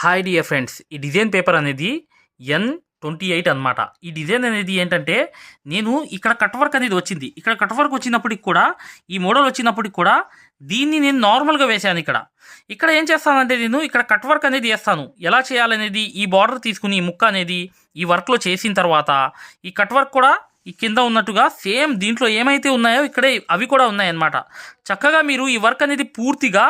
Hi dear friends ఈ design paper అనేది N twenty eight అనమాట ఈ డిజైన్ అనేది ఏంటంటే నేను ఇక్కడ కట్ వర్క్ అనేది వచ్చింది. ఇక్కడ కట్ వర్క్ వచ్చినప్పటికి కూడా ఈ మోడల్ వచ్చినప్పటికి కూడా దీన్ని నేను నార్మల్గా వేశాను ఇక్కడ. ఇక్కడ ఏం చేస్తానంటే నేను ఇక్కడ కట్ వర్క్ అనేది వేస్తాను. ఎలా చేయాలనేది ఈ బార్డర్ తీసుకుని ఈ ముక్క అనేది ఈ వర్క్లో చేసిన తర్వాత ఈ కట్ వర్క్ కూడా ఈ కింద ఉన్నట్టుగా సేమ్ దీంట్లో ఏమైతే ఉన్నాయో ఇక్కడే అవి కూడా ఉన్నాయన్నమాట. చక్కగా మీరు ఈ వర్క్ అనేది పూర్తిగా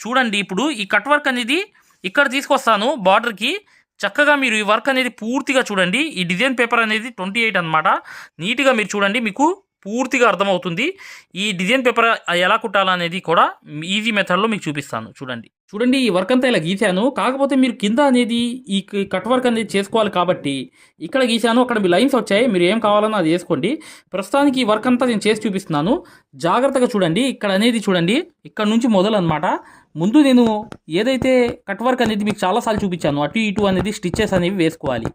చూడండి. ఇప్పుడు ఈ కట్ వర్క్ అనేది ఇక్కడ తీసుకొస్తాను బార్డర్కి చక్కగా మీరు ఈ వర్క్ అనేది పూర్తిగా చూడండి. ఈ డిజైన్ పేపర్ అనేది ట్వంటీ ఎయిట్ అనమాట నీట్గా మీరు చూడండి మీకు పూర్తిగా అర్థమవుతుంది. ఈ డిజైన్ పేపర్ ఎలా కుట్టాలనేది కూడా ఈజీ మెథడ్లో మీకు చూపిస్తాను. చూడండి. చూడండి ఈ వర్క్ అంతా ఇలా గీశాను. కాకపోతే మీరు కింద అనేది ఈ కట్ వర్క్ అనేది చేసుకోవాలి కాబట్టి ఇక్కడ గీశాను. అక్కడ మీ లైన్స్ వచ్చాయి. మీరు ఏం కావాలన్నా అది వేసుకోండి. ప్రస్తుతానికి ఈ వర్క్ అంతా నేను చేసి చూపిస్తున్నాను. జాగ్రత్తగా చూడండి. ఇక్కడ అనేది చూడండి. ఇక్కడ నుంచి మొదలు అనమాట ముందు నేను ఏదైతే కట్ వర్క్ అనేది మీకు చాలాసార్లు చూపించాను అటు ఇటు అనేది స్టిచ్చెస్ అనేవి వేసుకోవాలి.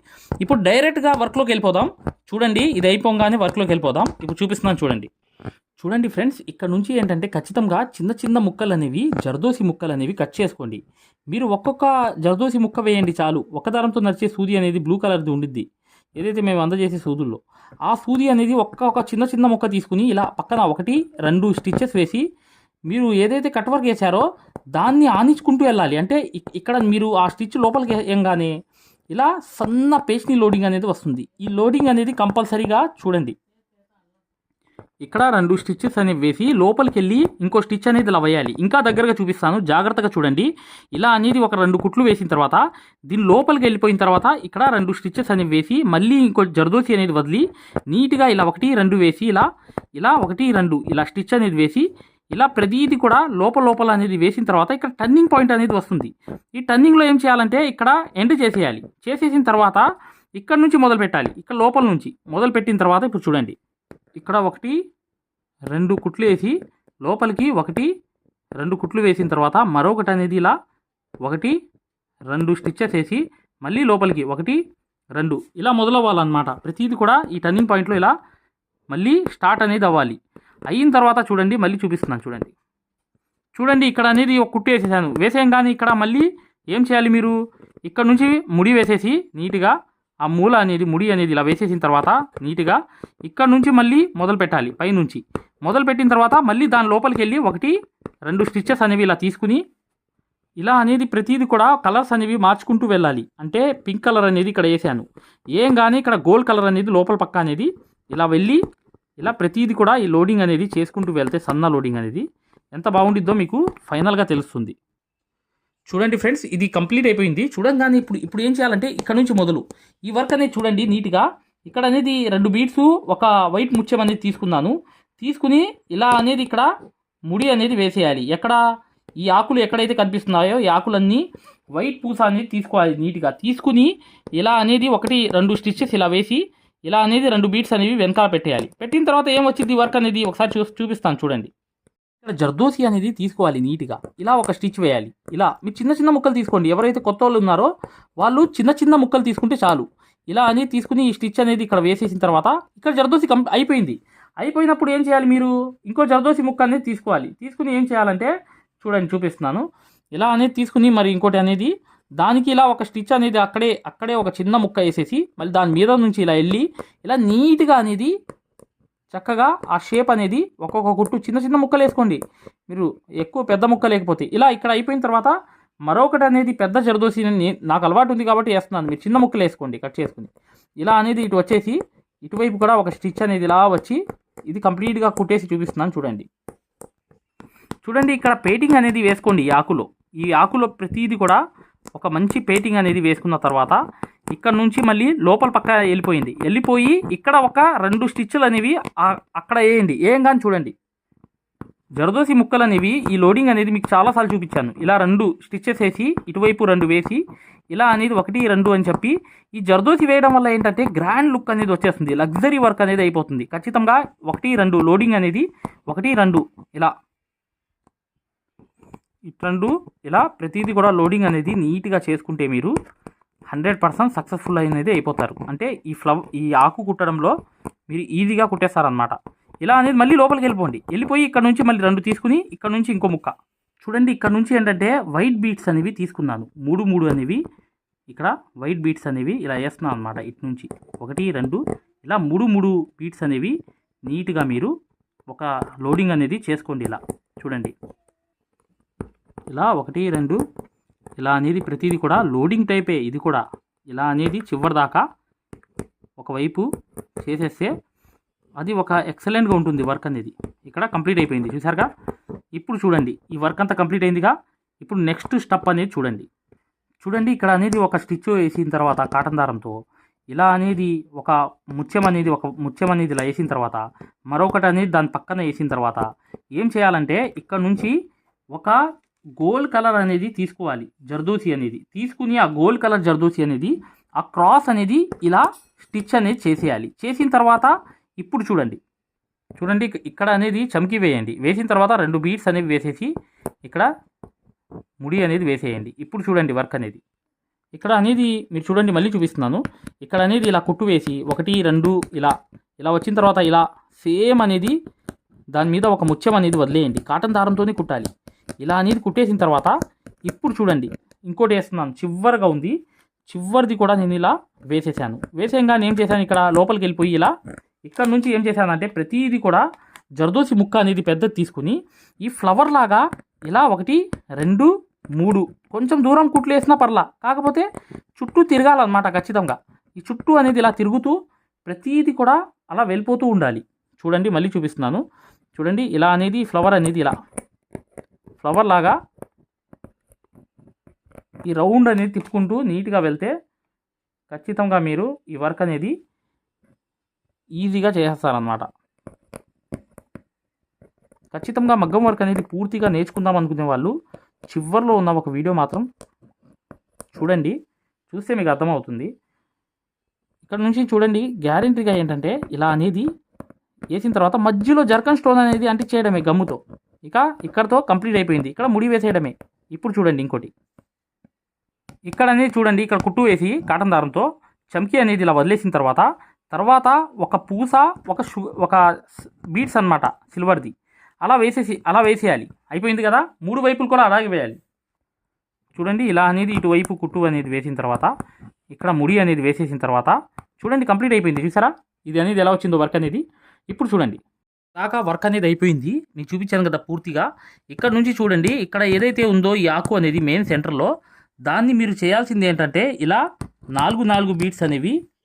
ఇప్పుడు డైరెక్ట్గా వర్క్లోకి వెళ్ళిపోదాం. చూడండి ఇది అయిపోగానే వర్క్లోకి వెళ్ళిపోదాం. ఇప్పుడు చూపిస్తున్నాను చూడండి. చూడండి ఫ్రెండ్స్ ఇక్కడ నుంచి ఏంటంటే ఖచ్చితంగా చిన్న చిన్న ముక్కలు అనేవి జర్దోసి ముక్కలు అనేవి కట్ చేసుకోండి. మీరు ఒక్కొక్క జర్దోసి ముక్క వేయండి చాలు. ఒక దారంతో నడిచే సూది అనేది బ్లూ కలర్ది ఉండిద్ది. ఏదైతే మేము అందజేసే సూదుల్లో. ఆ సూది అనేది ఒక్క ఒక చిన్న చిన్న ముక్క తీసుకుని ఇలా పక్కన ఒకటి రెండు స్టిచ్చెస్ వేసి మీరు ఏదైతే కట్ వర్క్ వేశారో దాన్ని ఆనించుకుంటూ వెళ్ళాలి. అంటే ఇక్కడ మీరు ఆ స్టిచ్ లోపలికి వేయంగానే ఇలా సన్న పేస్ట్ని లోడింగ్ అనేది వస్తుంది. ఈ లోడింగ్ అనేది కంపల్సరీగా చూడండి. ఇక్కడ రెండు స్టిచ్చెస్ అనేవి వేసి లోపలికి వెళ్ళి ఇంకో స్టిచ్ అనేది ఇలా వేయాలి. ఇంకా దగ్గరగా చూపిస్తాను. జాగ్రత్తగా చూడండి. ఇలా అనేది ఒక రెండు కుట్లు వేసిన తర్వాత దీని లోపలికి వెళ్ళిపోయిన తర్వాత ఇక్కడ రెండు స్టిచ్చెస్ అనేవి వేసి మళ్ళీ ఇంకో జర్దోసి అనేది వదిలి నీట్గా ఇలా ఒకటి రెండు వేసి ఇలా ఇలా ఒకటి రెండు ఇలా స్టిచ్ అనేది వేసి ఇలా ప్రతిదీ కూడా లోపల లోపల అనేది వేసిన తర్వాత ఇక్కడ టర్నింగ్ పాయింట్ అనేది వస్తుంది. ఈ టర్నింగ్లో ఏం చేయాలంటే ఇక్కడ ఎండ్ చేసేయాలి. చేసేసిన తర్వాత ఇక్కడ నుంచి మొదలు పెట్టాలి. ఇక్కడ లోపల నుంచి మొదలు పెట్టిన తర్వాత ఇప్పుడు చూడండి. ఇక్కడ ఒకటి రెండు కుట్లు వేసి లోపలికి ఒకటి రెండు కుట్లు వేసిన తర్వాత మరొకటి అనేది ఇలా ఒకటి రెండు స్టిచ్చెస్ వేసి మళ్ళీ లోపలికి ఒకటి రెండు ఇలా మొదలవ్వాలన్నమాట. ప్రతిదీ కూడా ఈ టర్నింగ్ పాయింట్లో ఇలా మళ్ళీ స్టార్ట్ అనేది అవ్వాలి. అయిన తర్వాత చూడండి మళ్ళీ చూపిస్తున్నాను చూడండి. చూడండి ఇక్కడ అనేది ఒక కుట్టు వేసేసాను. వేసేయం కానీ ఇక్కడ మళ్ళీ ఏం చేయాలి మీరు? ఇక్కడ నుంచి ముడి వేసేసి నీట్గా ఆ మూల అనేది ముడి అనేది ఇలా వేసేసిన తర్వాత నీట్గా ఇక్కడ నుంచి మళ్ళీ మొదలు పెట్టాలి పైనుంచి. మొదలు పెట్టిన తర్వాత మళ్ళీ దాని లోపలికి వెళ్ళి ఒకటి రెండు స్టిచ్చెస్ అనేవి ఇలా తీసుకుని ఇలా అనేది ప్రతిదీ కూడా కలర్స్ అనేవి మార్చుకుంటూ వెళ్ళాలి. అంటే పింక్ కలర్ అనేది ఇక్కడ వేసాను. ఏం కానీ ఇక్కడ గోల్డ్ కలర్ అనేది లోపల పక్క అనేది ఇలా వెళ్ళి ఇలా ప్రతిదీ కూడా ఈ లోడింగ్ అనేది చేసుకుంటూ వెళ్తే సన్న లోడింగ్ అనేది ఎంత బాగుండిద్దో మీకు ఫైనల్గా తెలుస్తుంది. చూడండి ఫ్రెండ్స్ ఇది కంప్లీట్ అయిపోయింది. చూడంగానే ఇప్పుడు ఇప్పుడు ఏం చేయాలంటే ఇక్కడ నుంచి మొదలు. ఈ వర్క్ అనేది చూడండి నీట్గా ఇక్కడ అనేది రెండు బీట్స్ ఒక వైట్ ముత్యం అనేది తీసుకున్నాను. తీసుకుని ఇలా అనేది ఇక్కడ ముడి అనేది వేసేయాలి. ఎక్కడ? ఈ ఆకులు ఎక్కడైతే కనిపిస్తున్నాయో ఈ ఆకులన్నీ వైట్ పూస అనేది తీసుకోవాలి నీట్గా. తీసుకుని ఇలా అనేది ఒకటి రెండు స్టిచ్చెస్ ఇలా వేసి ఇలా అనేది రెండు బీట్స్ అనేవి వెనకాల పెట్టేయాలి. పెట్టిన తర్వాత ఏం వచ్చింది వర్క్ అనేది ఒకసారి చూ చూపిస్తాను చూడండి. ఇక్కడ జర్దోసి అనేది తీసుకోవాలి నీట్గా. ఇలా ఒక స్టిచ్ వేయాలి. ఇలా మీరు చిన్న చిన్న ముక్కలు తీసుకోండి. ఎవరైతే కొత్త వాళ్ళు ఉన్నారో వాళ్ళు చిన్న చిన్న ముక్కలు తీసుకుంటే చాలు. ఇలా అనేది తీసుకుని ఈ స్టిచ్ అనేది ఇక్కడ వేసేసిన తర్వాత ఇక్కడ జర్దోసి కం అయిపోయింది. అయిపోయినప్పుడు ఏం చేయాలి మీరు? ఇంకో జర్దోసి ముక్క అనేది తీసుకోవాలి. తీసుకుని ఏం చేయాలంటే చూడండి చూపిస్తున్నాను. ఇలా అనేది తీసుకుని మరి ఇంకోటి అనేది దానికి ఇలా ఒక స్టిచ్ అనేది అక్కడే అక్కడే ఒక చిన్న ముక్క వేసేసి మళ్ళీ దాని మీద నుంచి ఇలా వెళ్ళి ఇలా నీట్గా అనేది చక్కగా ఆ షేప్ అనేది ఒక్కొక్క కుట్టు చిన్న చిన్న ముక్కలు వేసుకోండి. మీరు ఎక్కువ పెద్ద ముక్క లేకపోతే. ఇలా ఇక్కడ అయిపోయిన తర్వాత మరొకటి అనేది పెద్ద జరదోసి నాకు అలవాటు ఉంది కాబట్టి వేస్తున్నాను. మీరు చిన్న ముక్కలు వేసుకోండి కట్ చేసుకుని. ఇలా అనేది ఇటు వచ్చేసి ఇటువైపు కూడా ఒక స్టిచ్ అనేది ఇలా వచ్చి ఇది కంప్లీట్గా కుట్టేసి చూపిస్తున్నాను చూడండి. చూడండి ఇక్కడ పెయింటింగ్ అనేది వేసుకోండి ఈ ఆకులో. ఈ ఆకులో ప్రతిదీ కూడా ఒక మంచి పెయింటింగ్ అనేది వేసుకున్న తర్వాత ఇక్కడ నుంచి మళ్ళీ లోపల పక్క వెళ్ళిపోయింది. వెళ్ళిపోయి ఇక్కడ ఒక రెండు స్టిచ్లు అనేవి అక్కడ వేయండి. ఏం కానీ చూడండి. జరదోసి ముక్కలు అనేవి ఈ లోడింగ్ అనేది మీకు చాలాసార్లు చూపించాను. ఇలా రెండు స్టిచ్చెస్ వేసి ఇటువైపు రెండు వేసి ఇలా అనేది ఒకటి రెండు అని చెప్పి ఈ జర్దోసి వేయడం వల్ల ఏంటంటే గ్రాండ్ లుక్ అనేది వచ్చేస్తుంది. లగ్జరీ వర్క్ అనేది అయిపోతుంది. ఖచ్చితంగా ఒకటి రెండు లోడింగ్ అనేది ఒకటి రెండు ఇలా ఇట్లండు రెండు ఇలా ప్రతిదీ కూడా లోడింగ్ అనేది నీట్గా చేసుకుంటే మీరు హండ్రెడ్ పర్సెంట్ సక్సెస్ఫుల్ అనేది అయిపోతారు. అంటే ఈ ఫ్లవ్ ఈ ఆకు కుట్టడంలో మీరు ఈజీగా కుట్టేస్తారనమాట ఇలా అనేది మళ్ళీ లోపలికి వెళ్ళిపోండి. వెళ్ళిపోయి ఇక్కడ నుంచి మళ్ళీ రెండు తీసుకుని ఇక్కడ నుంచి ఇంకో ముక్క. చూడండి ఇక్కడ నుంచి ఏంటంటే వైట్ బీట్స్ అనేవి తీసుకున్నాను. మూడు మూడు అనేవి. ఇక్కడ వైట్ బీట్స్ అనేవి ఇలా వేస్తున్నాను అనమాట ఇటు నుంచి. ఒకటి రెండు. ఇలా మూడు మూడు బీట్స్ అనేవి నీట్గా మీరు ఒక లోడింగ్ అనేది చేసుకోండి ఇలా. చూడండి. ఇలా ఒకటి రెండు ఇలా అనేది ప్రతిదీ కూడా లోడింగ్ టైపే ఇది కూడా. ఇలా అనేది చివరి దాకా ఒకవైపు చేసేస్తే అది ఒక ఎక్సలెంట్గా ఉంటుంది వర్క్ అనేది. ఇక్కడ కంప్లీట్ అయిపోయింది. చూసారుగా ఇప్పుడు చూడండి. ఈ వర్క్ అంతా కంప్లీట్ అయిందిగా. ఇప్పుడు నెక్స్ట్ స్టెప్ అనేది చూడండి. చూడండి ఇక్కడ అనేది ఒక స్టిచ్ వేసిన తర్వాత కాటన్ దారంతో ఇలా అనేది ఒక ముత్యం అనేది ఒక ముత్యం అనేది ఇలా వేసిన తర్వాత మరొకటి అనేది దాని పక్కన వేసిన తర్వాత ఏం చేయాలంటే ఇక్కడ నుంచి ఒక గోల్డ్ కలర్ అనేది తీసుకోవాలి జర్దోసి అనేది. తీసుకుని ఆ గోల్డ్ కలర్ జర్దోసి అనేది ఆ క్రాస్ అనేది ఇలా స్టిచ్ అనేది చేసేయాలి. చేసిన తర్వాత ఇప్పుడు చూడండి. చూడండి ఇక్కడ అనేది చమ్కి వేయండి. వేసిన తర్వాత రెండు బీట్స్ అనేవి వేసేసి ఇక్కడ ముడి అనేది వేసేయండి. ఇప్పుడు చూడండి వర్క్ అనేది. ఇక్కడ అనేది మీరు చూడండి మళ్ళీ చూపిస్తున్నాను. ఇక్కడ అనేది ఇలా కుట్టు వేసి ఒకటి రెండు ఇలా ఇలా వచ్చిన తర్వాత ఇలా సేమ్ అనేది దాని మీద ఒక ముత్యం అనేది వదిలేయండి. కాటన్ దారంతోనే కుట్టాలి. ఇలా అనేది కుట్టేసిన తర్వాత ఇప్పుడు చూడండి ఇంకోటి వేస్తున్నాను. చివరిగా ఉంది. చివరిది కూడా నేను ఇలా వేసేసాను. వేసేయంగా నేను ఏం చేశాను? ఇక్కడ లోపలికి వెళ్ళిపోయి ఇలా ఇక్కడ నుంచి ఏం చేశానంటే ప్రతిదీ కూడా జర్దోసి ముక్క అనేది పెద్దది తీసుకుని ఈ ఫ్లవర్ లాగా ఇలా ఒకటి రెండు మూడు. కొంచెం దూరం కుట్లు వేసినా పర్లా. కాకపోతే చుట్టూ తిరగాలన్నమాట ఖచ్చితంగా. ఈ చుట్టూ అనేది ఇలా తిరుగుతూ ప్రతీది కూడా అలా వెళ్ళిపోతూ ఉండాలి. చూడండి మళ్ళీ చూపిస్తున్నాను. చూడండి ఇలా అనేది ఫ్లవర్ అనేది ఇలా ఫ్లవర్ లాగా ఈ రౌండ్ అనేది తిప్పుకుంటూ నీట్గా వెళ్తే ఖచ్చితంగా మీరు ఈ వర్క్ అనేది ఈజీగా చేసేస్తారనమాట ఖచ్చితంగా మగ్గం వర్క్ అనేది పూర్తిగా నేర్చుకుందాం అనుకునే వాళ్ళు చివర్లో ఉన్న ఒక వీడియో మాత్రం చూడండి చూస్తే మీకు అర్థమవుతుంది. ఇక్కడ నుంచి చూడండి గ్యారెంటీగా ఏంటంటే ఇలా అనేది వేసిన తర్వాత మధ్యలో జర్కన్ స్టోన్ అనేది అంటించేయడమే గమ్ముతో. ఇక ఇక్కడతో కంప్లీట్ అయిపోయింది. ఇక్కడ ముడి వేసేయడమే. ఇప్పుడు చూడండి ఇంకోటి. ఇక్కడ అనేది చూడండి ఇక్కడ కుట్టు వేసి కాటన్ దారంతో చమ్కీ అనేది ఇలా వదిలేసిన తర్వాత తర్వాత ఒక పూస ఒక షూ ఒక బీట్స్ అన్నమాట సిల్వర్ది. అలా వేసేసి అలా వేసేయాలి. అయిపోయింది కదా? మూడు వైపులు కూడా అలాగే వేయాలి. చూడండి ఇలా అనేది ఇటువైపు కుట్టు అనేది వేసిన తర్వాత ఇక్కడ ముడి అనేది వేసేసిన తర్వాత చూడండి కంప్లీట్ అయిపోయింది. చూసారా? ఇది అనేది ఎలా వచ్చిందో వర్క్ అనేది. ఇప్పుడు చూడండి. దాకా వర్క్ అనేది అయిపోయింది. నేను చూపించాను కదా పూర్తిగా. ఇక్కడ నుంచి చూడండి ఇక్కడ ఏదైతే ఉందో ఈ ఆకు అనేది మెయిన్ సెంటర్లో దాన్ని మీరు చేయాల్సింది ఏంటంటే ఇలా నాలుగు నాలుగు బీట్స్ అనేవి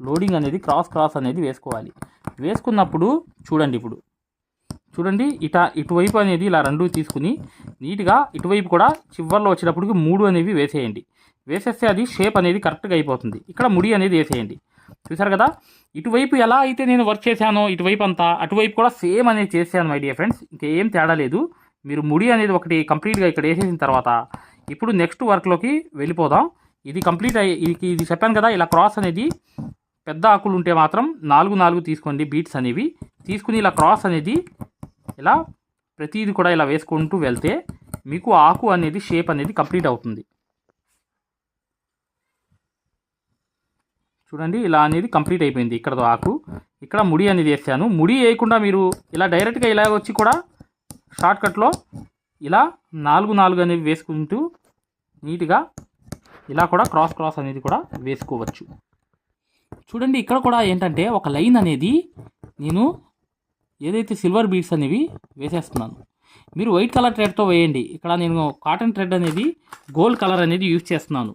లోడింగ్ అనేది క్రాస్ క్రాస్ అనేది వేసుకోవాలి. వేసుకున్నప్పుడు చూడండి ఇప్పుడు. చూడండి ఇట ఇటువైపు అనేది ఇలా రెండు తీసుకుని నీట్గా ఇటువైపు కూడా చివర్లో వచ్చేటప్పటికి మూడు అనేవి వేసేయండి. వేసేస్తే అది షేప్ అనేది కరెక్ట్గా అయిపోతుంది. ఇక్కడ ముడి అనేది వేసేయండి. చూసారు కదా? ఇటువైపు ఎలా అయితే నేను వర్క్ చేశానో ఇటువైపు అంతా అటువైపు కూడా సేమ్ అనేది చేశాను మై డియర్ ఫ్రెండ్స్. ఇంకేం తేడా లేదు. మీరు ముడి అనేది ఒకటి కంప్లీట్గా ఇక్కడ వేసేసిన తర్వాత ఇప్పుడు నెక్స్ట్ వర్క్లోకి వెళ్ళిపోదాం. ఇది కంప్లీట్ అయ్యి ఇది చెప్పాను కదా ఇలా క్రాస్ అనేది పెద్ద ఆకులు ఉంటే మాత్రం నాలుగు నాలుగు తీసుకోండి బీట్స్ అనేవి. తీసుకుని ఇలా క్రాస్ అనేది ఇలా ప్రతిదీ కూడా ఇలా వేసుకుంటూ వెళ్తే మీకు ఆకు అనేది షేప్ అనేది కంప్లీట్ అవుతుంది. చూడండి ఇలా అనేది కంప్లీట్ అయిపోయింది ఇక్కడతో ఆకు. ఇక్కడ ముడి అనేది వేసాను. ముడి వేయకుండా మీరు ఇలా డైరెక్ట్గా ఇలా వచ్చి కూడా షార్ట్కట్లో ఇలా నాలుగు నాలుగు అనేవి వేసుకుంటూ నీట్గా ఇలా కూడా క్రాస్ క్రాస్ అనేది కూడా వేసుకోవచ్చు. చూడండి ఇక్కడ కూడా ఏంటంటే ఒక లైన్ అనేది నేను ఏదైతే సిల్వర్ బీడ్స్ అనేవి వేసేస్తున్నాను. మీరు వైట్ కలర్ థ్రెడ్తో వేయండి. ఇక్కడ నేను కాటన్ థ్రెడ్ అనేది గోల్డ్ కలర్ అనేది యూజ్ చేస్తున్నాను.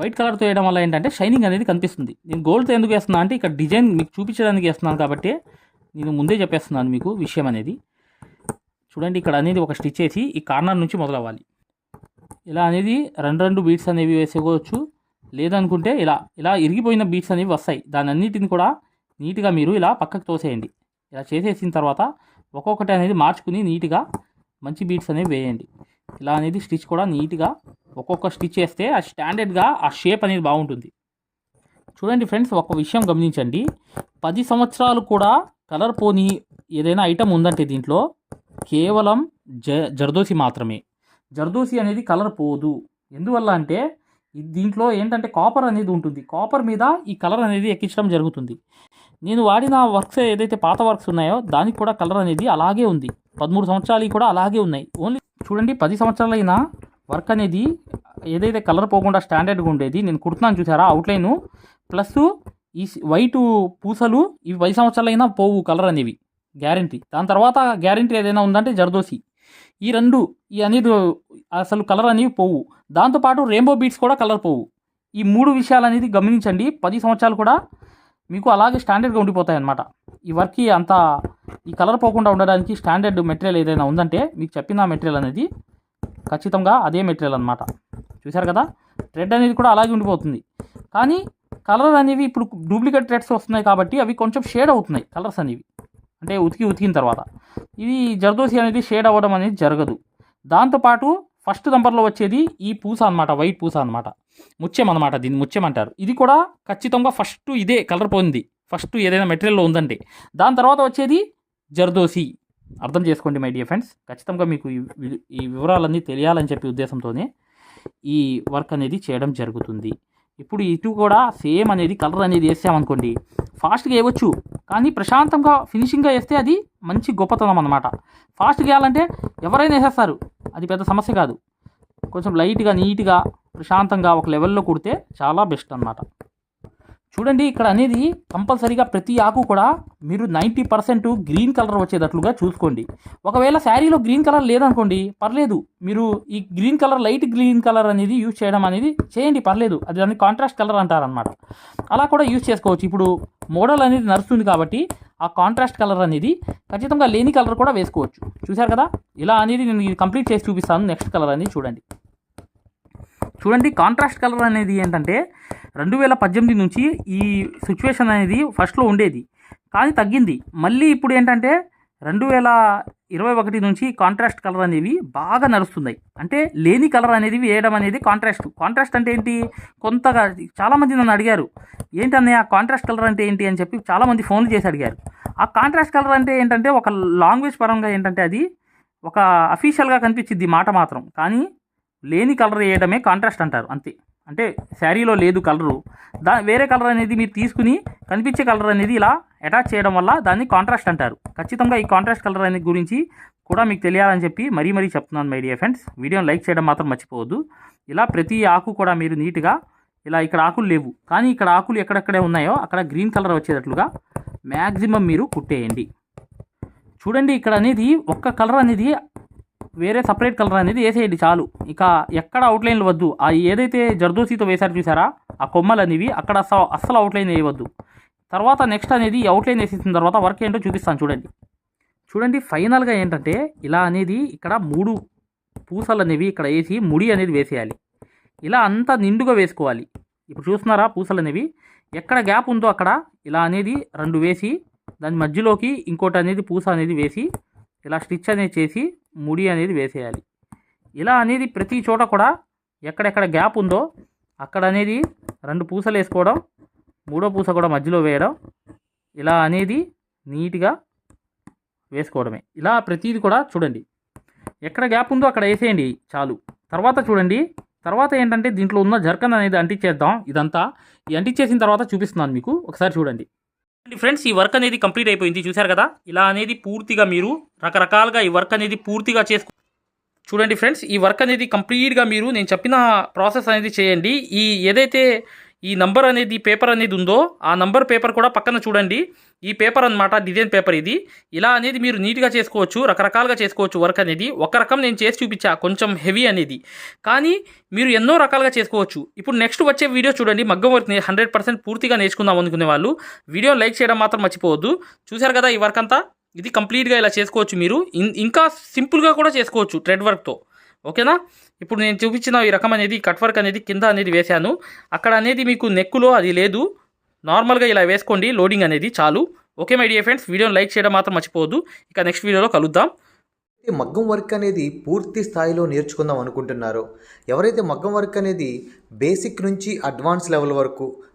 వైట్ కలర్తో వేయడం వల్ల ఏంటంటే షైనింగ్ అనేది కనిపిస్తుంది. నేను గోల్డ్తో ఎందుకు వేస్తున్నా అంటే ఇక్కడ డిజైన్ మీకు చూపించడానికి వేస్తున్నాను కాబట్టి నేను ముందే చెప్పేస్తున్నాను మీకు విషయం అనేది. చూడండి ఇక్కడ అనేది ఒక స్టిచ్ వేసి ఈ కార్నర్ నుంచి మొదలవ్వాలి. ఇలా అనేది రెండు రెండు బీట్స్ అనేవి వేసుకోవచ్చు లేదనుకుంటే ఇలా ఇలా ఇరిగిపోయిన బీట్స్ అనేవి వస్తాయి. దాని అన్నిటిని కూడా నీట్గా మీరు ఇలా పక్కకు తోసేయండి. ఇలా చేసేసిన తర్వాత ఒక్కొక్కటి అనేది మార్చుకుని నీట్గా మంచి బీట్స్ అనేవి వేయండి. ఇలా అనేది స్టిచ్ కూడా నీట్గా ఒక్కొక్క స్టిచ్ వేస్తే ఆ స్టాండర్డ్గా ఆ షేప్ అనేది బాగుంటుంది. చూడండి ఫ్రెండ్స్ ఒక విషయం గమనించండి. పది సంవత్సరాలు కూడా కలర్ పోని ఏదైనా ఐటమ్ ఉందంటే దీంట్లో కేవలం జ జర్దోసి మాత్రమే. జర్దోసి అనేది కలర్ పోదు. ఎందువల్ల అంటే దీంట్లో ఏంటంటే కాపర్ అనేది ఉంటుంది. కాపర్ మీద ఈ కలర్ అనేది ఎక్కించడం జరుగుతుంది. నేను వాడిన వర్క్స్ ఏదైతే పాత వర్క్స్ ఉన్నాయో దానికి కూడా కలర్ అనేది అలాగే ఉంది. పదమూడు సంవత్సరాలు కూడా అలాగే ఉన్నాయి. ఓన్లీ చూడండి పది సంవత్సరాలైన వర్క్ అనేది ఏదైతే కలర్ పోకుండా స్టాండర్డ్గా ఉండేది నేను కుడుతున్నాను చూసారా? అవుట్లైను ప్లస్ ఈ వైట్ పూసలు ఇవి పది సంవత్సరాలైనా పోవు కలర్ అనేవి. గ్యారంటీ దాని తర్వాత గ్యారంటీ ఏదైనా ఉందంటే జర్దోసి. ఈ రెండు ఈ అనేది అసలు కలర్ అనేవి పోవు. దాంతోపాటు రెయిన్బో బీట్స్ కూడా కలర్ పోవు. ఈ మూడు విషయాలు అనేది గమనించండి. పది సంవత్సరాలు కూడా మీకు అలాగే స్టాండర్డ్గా ఉండిపోతాయి అన్నమాట ఈ వర్క్కి అంత ఈ కలర్ పోకుండా ఉండడానికి స్టాండర్డ్ మెటీరియల్ ఏదైనా ఉందంటే మీకు చెప్పిన మెటీరియల్ అనేది ఖచ్చితంగా అదే మెటీరియల్ అనమాట చూశారు కదా? థ్రెడ్ అనేది కూడా అలాగే ఉండిపోతుంది. కానీ కలర్ అనేవి ఇప్పుడు డూప్లికేట్ థ్రెడ్స్ వస్తున్నాయి కాబట్టి అవి కొంచెం షేడ్ అవుతున్నాయి కలర్స్ అనేవి. అంటే ఉతికి ఉతికిన తర్వాత. ఇది జర్దోసి అనేది షేడ్ అవ్వడం అనేది జరగదు. దాంతోపాటు ఫస్ట్ నంబర్లో వచ్చేది ఈ పూస అనమాట వైట్ పూస అనమాట ముత్యం అనమాట దీన్ని ముత్యం అంటారు. ఇది కూడా ఖచ్చితంగా ఫస్ట్ ఇదే కలర్ పోయింది ఫస్ట్ ఏదైనా మెటీరియల్లో ఉందంటే. దాని తర్వాత వచ్చేది జర్దోసి. అర్థం చేసుకోండి మై డియర్ ఫ్రెండ్స్. ఖచ్చితంగా మీకు వి- ఈ వివరాలన్నీ తెలియాలని చెప్పి ఉద్దేశంతోనే ఈ వర్క్ అనేది చేయడం జరుగుతుంది. ఇప్పుడు ఇటు కూడా సేమ్ అనేది కలర్ అనేది వేసామనుకోండి ఫాస్ట్గా వేయవచ్చు. కానీ ప్రశాంతంగా ఫినిషింగ్గా వేస్తే అది మంచి గొప్పతనం అనమాట ఫాస్ట్గా వేయాలంటే ఎవరైనా వేసేస్తారు. అది పెద్ద సమస్య కాదు. కొంచెం లైట్గా నీట్గా ప్రశాంతంగా ఒక లెవెల్లో కుడితే చాలా బెస్ట్ అన్నమాట. చూడండి ఇక్కడ అనేది కంపల్సరీగా ప్రతి ఆకు కూడా మీరు నైంటీ పర్సెంట్ గ్రీన్ కలర్ వచ్చేటట్లుగా చూసుకోండి. ఒకవేళ శారీలో గ్రీన్ కలర్ లేదనుకోండి పర్లేదు. మీరు ఈ green colour light green colour అనేది యూజ్ చేయడం అనేది చేయండి పర్లేదు. అది దాన్ని కాంట్రాస్ట్ కలర్ అంటారనమాట అలా కూడా యూజ్ చేసుకోవచ్చు. ఇప్పుడు మోడల్ అనేది నడుస్తుంది కాబట్టి ఆ కాంట్రాస్ట్ కలర్ అనేది ఖచ్చితంగా లేని కలర్ కూడా వేసుకోవచ్చు. చూశారు కదా? ఇలా అనేది నేను కంప్లీట్ చేసి చూపిస్తాను. నెక్స్ట్ కలర్ అనేది చూడండి. చూడండి కాంట్రాస్ట్ కలర్ అనేది ఏంటంటే రెండు వేల పద్దెనిమిది నుంచి ఈ సిచ్యువేషన్ అనేది ఫస్ట్లో ఉండేది. కానీ తగ్గింది. మళ్ళీ ఇప్పుడు ఏంటంటే రెండు వేల ఇరవై ఒకటి నుంచి కాంట్రాస్ట్ కలర్ అనేవి బాగా నడుస్తున్నాయి. అంటే లేని కలర్ అనేది వేయడం అనేది కాంట్రాస్ట్ కాంట్రాస్ట్ అంటే ఏంటి? కొంతగా చాలామంది నన్ను అడిగారు ఏంటన్నయ్య ఆ కాంట్రాస్ట్ కలర్ అంటే ఏంటి? అని చెప్పి చాలామంది ఫోన్లు చేసి అడిగారు. ఆ కాంట్రాస్ట్ కలర్ అంటే ఏంటంటే ఒక లాంగ్వేజ్ పరంగా ఏంటంటే అది ఒక అఫీషియల్గా కనిపించింది మాట మాత్రం. కానీ లేని కలర్ వేయడమే కాంట్రాస్ట్ అంటారు అంతే. అంటే శారీలో లేదు కలరు. దా వేరే కలర్ అనేది మీరు తీసుకుని కనిపించే కలర్ అనేది ఇలా అటాచ్ చేయడం వల్ల దాన్ని కాంట్రాస్ట్ అంటారు. ఖచ్చితంగా ఈ కాంట్రాస్ట్ కలర్ అనేది గురించి కూడా మీకు తెలియాలని చెప్పి మరీ మరీ చెప్తున్నాను మై డియర్ ఫ్రెండ్స్ వీడియోని లైక్ చేయడం మాత్రం మర్చిపోవద్దు. ఇలా ప్రతి ఆకు కూడా మీరు నీట్గా ఇలా ఇక్కడ ఆకులు లేవు. కానీ ఇక్కడ ఆకులు ఎక్కడెక్కడే ఉన్నాయో అక్కడ గ్రీన్ కలర్ వచ్చేటట్లుగా మ్యాక్సిమం మీరు కుట్టేయండి. చూడండి ఇక్కడ అనేది ఒక్క కలర్ అనేది వేరే సపరేట్ కలర్ అనేది వేసేయండి చాలు. ఇక ఎక్కడ అవుట్లైన్లు వద్దు. ఆ ఏదైతే జర్దోసీతో వేశారు చూసారా? ఆ కొమ్మలు అనేవి అక్కడ అసలు అస్సలు అవుట్లైన్ వేయవద్దు. తర్వాత నెక్స్ట్ అనేది అవుట్లైన్ వేసేసిన తర్వాత వర్క్ ఏంటో చూపిస్తాను చూడండి. చూడండి ఫైనల్గా ఏంటంటే ఇలా అనేది ఇక్కడ మూడు పూసలు అనేవి ఇక్కడ వేసి ముడి అనేది వేసేయాలి. ఇలా అంతా నిండుగా వేసుకోవాలి. ఇప్పుడు చూస్తున్నారా పూసలు అనేవి? ఎక్కడ గ్యాప్ ఉందో అక్కడ ఇలా అనేది రెండు వేసి దాని మధ్యలోకి ఇంకోటి అనేది పూస అనేది వేసి ఇలా స్టిచ్ అనేది చేసి ముడి అనేది వేసేయాలి. ఇలా అనేది ప్రతి చోట కూడా ఎక్కడెక్కడ గ్యాప్ ఉందో అక్కడ అనేది రెండు పూసలు వేసుకోవడం మూడో పూస కూడా మధ్యలో వేయడం ఇలా అనేది నీట్గా వేసుకోవడమే. ఇలా ప్రతిదీ కూడా చూడండి. ఎక్కడ గ్యాప్ ఉందో అక్కడ వేసేయండి చాలు. తర్వాత చూడండి. తర్వాత ఏంటంటే దీంట్లో ఉన్న జర్కన్ అనేది అంటించేద్దాం. ఇదంతా ఈ అంటించేసిన తర్వాత చూపిస్తున్నాను మీకు. ఒకసారి చూడండి. ఫ్రెండ్స్ ఈ వర్క్ అనేది కంప్లీట్ అయిపోయింది. చూశారు కదా? ఇలా అనేది పూర్తిగా మీరు రకరకాలుగా ఈ వర్క్ అనేది పూర్తిగా చేసుకు చూడండి ఫ్రెండ్స్ ఈ వర్క్ అనేది కంప్లీట్గా మీరు నేను చెప్పిన ప్రాసెస్ అనేది చేయండి. ఈ ఏదైతే ఈ నంబర్ అనేది పేపర్ అనేది ఉందో ఆ నంబర్ పేపర్ కూడా పక్కన చూడండి. ఈ పేపర్ అన్నమాట డిజైన్ పేపర్ ఇది. ఇలా అనేది మీరు నీట్గా చేసుకోవచ్చు రకరకాలుగా చేసుకోవచ్చు వర్క్ అనేది. ఒక రకం నేను చేసి చూపించా కొంచెం హెవీ అనేది. కానీ మీరు ఎన్నో రకాలుగా చేసుకోవచ్చు. ఇప్పుడు నెక్స్ట్ వచ్చే వీడియో చూడండి. మగ్గం వర్క్ హండ్రెడ్ పర్సెంట్ పూర్తిగా నేర్చుకుందాం అనుకునే వాళ్ళు. వీడియో లైక్ చేయడం మాత్రం మర్చిపోవద్దు. చూశారు కదా ఈ వర్క్ అంతా? ఇది కంప్లీట్గా ఇలా చేసుకోవచ్చు మీరు. ఇంకా సింపుల్గా కూడా చేసుకోవచ్చు థ్రెడ్ వర్క్తో. ఓకేనా? ఇప్పుడు నేను చూపించిన ఈ రకం అనేది కట్ వర్క్ అనేది కింద అనేది వేశాను. అక్కడ అనేది మీకు నెక్కులో అది లేదు. నార్మల్గా ఇలా వేసుకోండి లోడింగ్ అనేది చాలు. ఓకే మై డియర్ ఫ్రెండ్స్ వీడియోని లైక్ చేయడం మాత్రం మర్చిపోవద్దు. ఇక నెక్స్ట్ వీడియోలో కలుద్దాం. ఈ మగ్గం వర్క్ అనేది పూర్తి స్థాయిలో నేర్చుకుందాం అనుకుంటున్నారో. ఎవరైతే మగ్గం వర్క్ అనేది బేసిక్ నుంచి అడ్వాన్స్ లెవెల్ వరకు